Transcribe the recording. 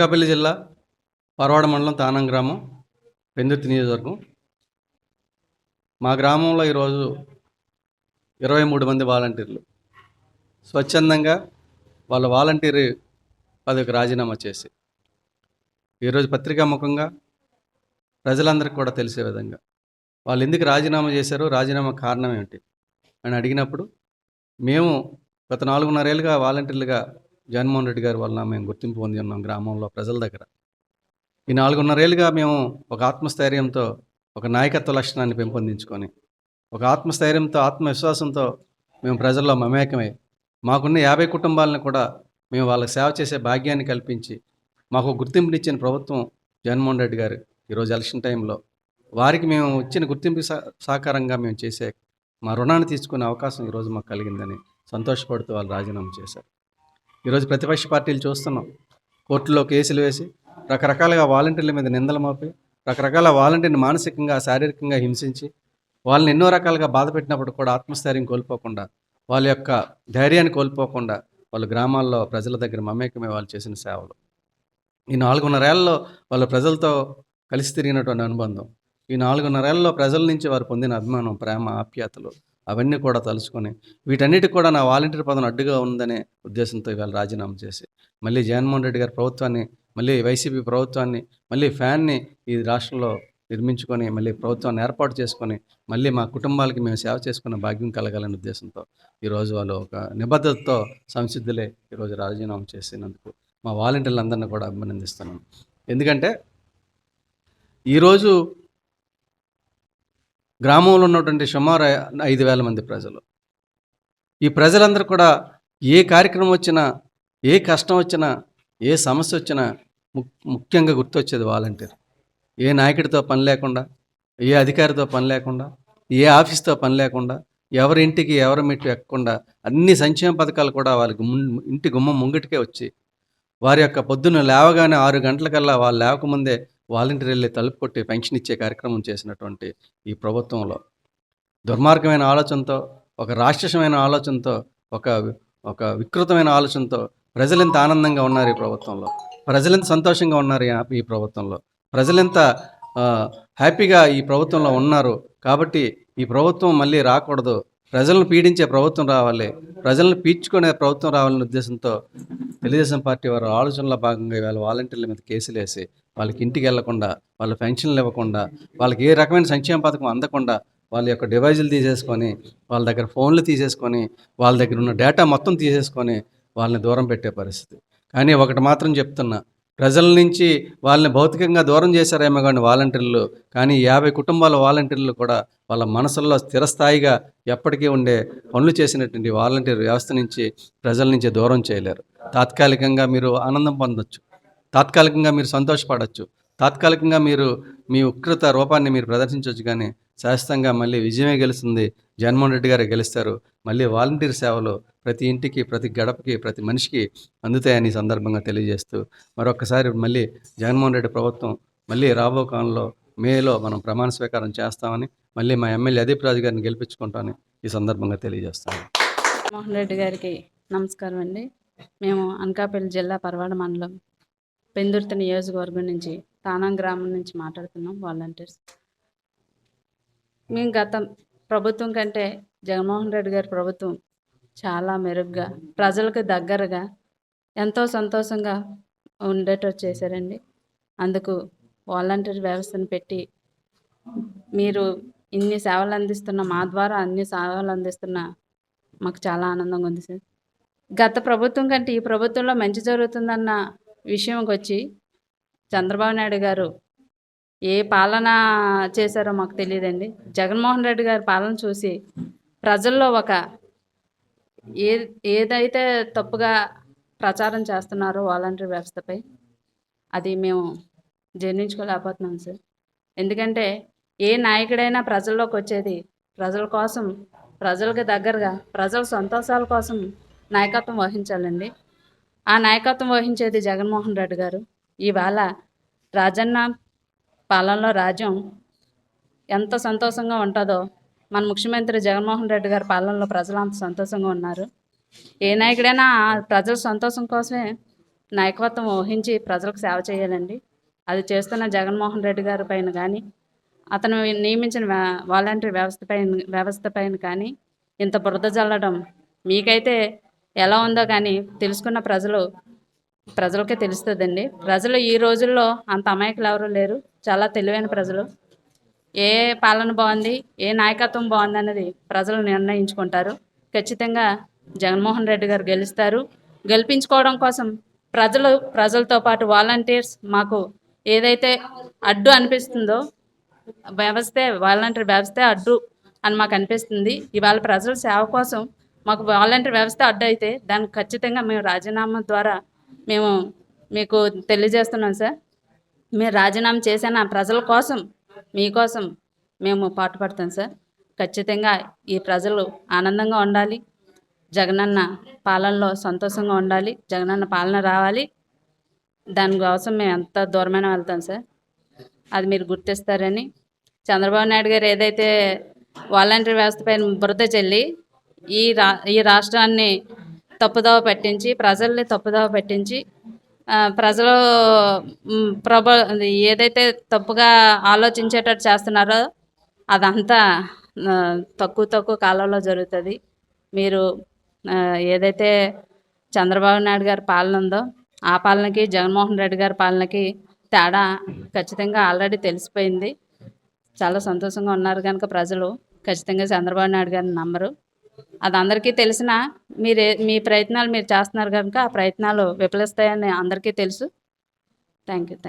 అనకాపల్లి జిల్లా పరవాడ మండలం తానం గ్రామం పెందుర్తి నియోజకవర్గం. మా గ్రామంలో ఈరోజు ఇరవై మూడు మంది వాలంటీర్లు. స్వచ్ఛందంగా వాళ్ళ వాలంటీర్ పదవికి రాజీనామా చేసి ఈరోజు పత్రికాముఖంగా ప్రజలందరికీ కూడా తెలిసే విధంగా వాళ్ళు ఎందుకు రాజీనామా చేశారో రాజీనామా కారణం ఏమిటి అని అడిగినప్పుడు మేము గత నాలుగున్నరేళ్ళుగా వాలంటీర్లుగా జగన్మోహన్ రెడ్డి గారి వలన మేము గుర్తింపు పొంది ఉన్నాం గ్రామంలో ప్రజల దగ్గర. ఈ నాలుగున్నరేళ్ళుగా మేము ఒక ఆత్మస్థైర్యంతో ఒక నాయకత్వ లక్షణాన్ని పెంపొందించుకొని ఒక ఆత్మస్థైర్యంతో ఆత్మవిశ్వాసంతో మేము ప్రజల్లో మమేకమై మాకున్న యాభై కుటుంబాలను కూడా మేము వాళ్ళకి సేవ చేసే భాగ్యాన్ని కల్పించి మాకు గుర్తింపునిచ్చిన ప్రభుత్వం జగన్మోహన్ రెడ్డి గారు ఈరోజు ఎలక్షన్ టైంలో వారికి మేము ఇచ్చిన గుర్తింపు సహకారంగా మేము చేసే మా రుణాన్ని తీసుకునే అవకాశం ఈరోజు మాకు కలిగిందని సంతోషపడుతూ వాళ్ళు రాజీనామా చేశారు. ఈరోజు ప్రతిపక్ష పార్టీలు చూస్తున్నాం. కోర్టులో కేసులు వేసి రకరకాలుగా వాలంటీర్ల మీద నిందలు మోపి రకరకాల వాలంటీర్ని మానసికంగా శారీరకంగా హింసించి వాళ్ళని ఎన్నో రకాలుగా బాధ పెట్టినప్పుడు కూడా ఆత్మస్థైర్యం కోల్పోకుండా వాళ్ళ యొక్క ధైర్యాన్ని కోల్పోకుండా వాళ్ళు గ్రామాల్లో ప్రజల దగ్గర మమేకమే వాళ్ళు చేసిన సేవలు. ఈ నాలుగున్నరేళ్ళలో వాళ్ళ ప్రజలతో కలిసి తిరిగినటువంటి అనుబంధం. ఈ నాలుగున్నరేళ్ళలో ప్రజల నుంచి వారు పొందిన అభిమానం ప్రేమ ఆప్యాతలు అవన్నీ కూడా తలుచుకొని వీటన్నిటికి కూడా నా వాలంటీర్ పదం అడ్డుగా ఉందనే ఉద్దేశంతో ఇవాళ రాజీనామా చేసి మళ్ళీ జగన్మోహన్ రెడ్డి గారి ప్రభుత్వాన్ని మళ్ళీ వైసీపీ ప్రభుత్వాన్ని మళ్ళీ ఫ్యాన్ని ఈ రాష్ట్రంలో నిర్మించుకొని మళ్ళీ ప్రభుత్వాన్ని ఏర్పాటు చేసుకొని మళ్ళీ మా కుటుంబాలకి మేము సేవ చేసుకున్న భాగ్యం కలగాలనే ఉద్దేశంతో ఈరోజు వాళ్ళు ఒక నిబద్ధతతో సంసిద్ధులే ఈరోజు రాజీనామా చేసినందుకు మా వాలంటీర్లందరినీ కూడా అభినందిస్తున్నాను. ఎందుకంటే ఈరోజు గ్రామంలో ఉన్నటువంటి సుమారు ఐదు వేల మంది ప్రజలు. ఈ ప్రజలందరూ కూడా ఏ కార్యక్రమం వచ్చినా ఏ కష్టం వచ్చినా ఏ సమస్య వచ్చినా ము- ముఖ్యంగా గుర్తొచ్చేది వాలంటీర్. ఏ నాయకుడితో పని లేకుండా ఏ అధికారితో పని లేకుండా ఏ ఆఫీస్తో పని లేకుండా ఎవరి ఇంటికి ఎవరి మెట్టు ఎక్కకుండా అన్ని సంక్షేమ పథకాలు కూడా వాళ్ళకి ఇంటి గుమ్మం ముంగిటికే వచ్చి వారి యొక్క పొద్దున్న లేవగానే ఆరు గంటలకల్లా వాళ్ళు లేవకముందే వాలంటీర్ వెళ్ళి తలుపు కొట్టి పెన్షన్ ఇచ్చే కార్యక్రమం చేసినటువంటి ఈ ప్రభుత్వంలో దుర్మార్గమైన ఆలోచనతో ఒక రాక్షసమైన ఆలోచనతో ఒక ఒక వికృతమైన ఆలోచనతో ప్రజలెంత ఆనందంగా ఉన్నారు ఈ ప్రభుత్వంలో. ప్రజలెంత సంతోషంగా ఉన్నారు ఈ- ప్రభుత్వంలో. ప్రజలెంత హ్యాపీగా ఈ ప్రభుత్వంలో ఉన్నారు. కాబట్టి ఈ ప్రభుత్వం మళ్ళీ రాకూడదు. ప్రజలను పీడించే ప్రభుత్వం రావాలి. ప్రజలను పీడ్చుకునే ప్రభుత్వం రావాలనే ఉద్దేశంతో తెలుగుదేశం పార్టీ వారు ఆలోచనలో భాగంగా ఇవాళ వాలంటీర్ల మీద కేసులు వేసి వాళ్ళకి ఇంటికి వెళ్ళకుండా వాళ్ళ పెన్షన్లు ఇవ్వకుండా వాళ్ళకి ఏ రకమైన సంక్షేమ పథకం అందకుండా వాళ్ళ యొక్క డివైజులు తీసేసుకొని వాళ్ళ దగ్గర ఫోన్లు తీసేసుకొని వాళ్ళ దగ్గర ఉన్న డేటా మొత్తం తీసేసుకొని వాళ్ళని దూరం పెట్టే పరిస్థితి. కానీ ఒకటి మాత్రం చెప్తున్నా ప్రజల నుంచి వాళ్ళని భౌతికంగా దూరం చేశారేమో కానీ వాలంటీర్లు కానీ యాభై కుటుంబాల వాలంటీర్లు కూడా వాళ్ళ మనసుల్లో స్థిరస్థాయిగా ఎప్పటికీ ఉండే పనులు చేసినటువంటి వాలంటీర్ వ్యవస్థ నుంచి ప్రజల నుంచి దూరం చేయలేరు. తాత్కాలికంగా మీరు ఆనందం పొందొచ్చు. తాత్కాలికంగా మీరు సంతోషపడవచ్చు తాత్కాలికంగా మీరు మీ ఉక్రత రూపాన్ని మీరు ప్రదర్శించవచ్చు కానీ శాశ్వతంగా మళ్ళీ విజయమే గెలుస్తుంది. జగన్మోహన్ రెడ్డి గారే గెలుస్తారు. మళ్ళీ వాలంటీర్ సేవలు ప్రతి ఇంటికి ప్రతి గడపకి ప్రతి మనిషికి అందుతాయని ఈ సందర్భంగా తెలియజేస్తూ మరొకసారి మళ్ళీ జగన్మోహన్ రెడ్డి ప్రభుత్వం మళ్ళీ రాబో కాలంలో మేలో మనం ప్రమాణ స్వీకారం చేస్తామని మళ్ళీ మా ఎమ్మెల్యే అదీప్ రాజు గారిని గెలిపించుకుంటామని ఈ సందర్భంగా తెలియజేస్తాను మోహన్ రెడ్డి గారికి నమస్కారం అండి. మేము అనకాపల్లి జిల్లా పర్వాడ మండలం పెందుర్తి నియోజకవర్గం నుంచి తానం గ్రామం నుంచి మాట్లాడుతున్నాం వాలంటీర్స్. మేము గత ప్రభుత్వం కంటే జగన్మోహన్ రెడ్డి గారి ప్రభుత్వం చాలా మెరుగ్గా ప్రజలకు దగ్గరగా ఎంతో సంతోషంగా ఉండేటట్టు చేశారండి. అందుకు వాలంటీర్ వ్యవస్థను పెట్టి మీరు ఇన్ని సేవలు అందిస్తున్న మా ద్వారా అన్ని సేవలు అందిస్తున్న మాకు చాలా ఆనందంగా ఉంది సార్. గత ప్రభుత్వం కంటే ఈ ప్రభుత్వంలో మంచి జరుగుతుందన్న విషయంకి వచ్చి చంద్రబాబు నాయుడు గారు ఏ పాలన చేశారో మాకు తెలియదండి. జగన్మోహన్ రెడ్డి గారి పాలన చూసి ప్రజల్లో ఒక ఏ ఏదైతే తప్పుగా ప్రచారం చేస్తున్నారో వాలంటీర్ వ్యవస్థపై అది మేము జీర్ణించుకోలేకపోతున్నాం సార్. ఎందుకంటే ఏ నాయకుడైనా ప్రజల్లోకి వచ్చేది ప్రజల కోసం ప్రజలకు దగ్గరగా ప్రజల సంతోషాల కోసం నాయకత్వం వహించాలండి. ఆ నాయకత్వం వహించేది జగన్మోహన్ రెడ్డి గారు. ఇవాళ రాజన్న పాలనలో రాజ్యం ఎంత సంతోషంగా ఉంటుందో. మన ముఖ్యమంత్రి జగన్మోహన్ రెడ్డి గారి పాలనలో ప్రజలు అంత సంతోషంగా ఉన్నారు. ఏ నాయకుడైనా ప్రజల సంతోషం కోసమే నాయకత్వం వహించి ప్రజలకు సేవ చేయాలండి. అది చేస్తున్న జగన్మోహన్ రెడ్డి గారి పైన కానీ అతను నియమించిన వాలంటీర్ వాలంటరీ వ్యవస్థ పైన వ్యవస్థ పైన కానీ ఇంత బురద జల్లడం మీకైతే ఎలా ఉందో కానీ తెలుసుకున్న ప్రజలు ప్రజలకే తెలుస్తుందండి. ప్రజలు ఈ రోజుల్లో అంత అమాయకులు ఎవరు లేరు. చాలా తెలివైన ప్రజలు. ఏ పాలన బాగుంది ఏ నాయకత్వం బాగుంది అన్నది ప్రజలు నిర్ణయించుకుంటారు. ఖచ్చితంగా జగన్మోహన్ రెడ్డి గారు గెలుస్తారు. గెలిపించుకోవడం కోసం ప్రజలు ప్రజలతో పాటు వాలంటీర్స్ మాకు ఏదైతే అడ్డు అనిపిస్తుందో వ్యవస్థే వాలంటీర్ వ్యవస్థే అడ్డు అని మాకు అనిపిస్తుంది. ఇవాళ ప్రజల సేవ కోసం మాకు వాలంటీర్ వ్యవస్థ అడ్డు అయితే దానికి ఖచ్చితంగా మేము రాజీనామా ద్వారా మేము మీకు తెలియజేస్తున్నాం సార్. మీరు రాజీనామా చేసిన ప్రజల కోసం మీకోసం మేము పాటుపడతాం సార్. ఖచ్చితంగా ఈ ప్రజలు ఆనందంగా ఉండాలి. జగనన్న పాలనలో సంతోషంగా ఉండాలి. జగనన్న పాలన రావాలి. దానికోసం మేము ఎంత దూరమైన వెళ్తాం సార్. అది మీరు గుర్తిస్తారని. చంద్రబాబు నాయుడు గారు ఏదైతే వాలంటీర్ వ్యవస్థపై బురద చెల్లి ఈ రా ఈ రాష్ట్రాన్ని తప్పుదోవ పట్టించి ప్రజల్ని తప్పుదోవ పట్టించి ప్రజలు ప్రభ ఏదైతే తప్పుగా ఆలోచించేటట్టు చేస్తున్నారో అదంతా తక్కువ తక్కువ కాలంలో జరుగుతుంది. మీరు ఏదైతే చంద్రబాబు నాయుడు గారి పాలన ఉందో ఆ పాలనకి జగన్మోహన్ రెడ్డి గారి పాలనకి తేడా ఖచ్చితంగా ఆల్రెడీ తెలిసిపోయింది. చాలా సంతోషంగా ఉన్నారు కనుక ప్రజలు. ఖచ్చితంగా చంద్రబాబు నాయుడు గారిని నమ్మరు. అది అందరికీ తెలిసిన మీరే మీ ప్రయత్నాలు మీరు చేస్తున్నారు కనుక ఆ ప్రయత్నాలు విఫలిస్తాయని అందరికీ తెలుసు. Thank you thank you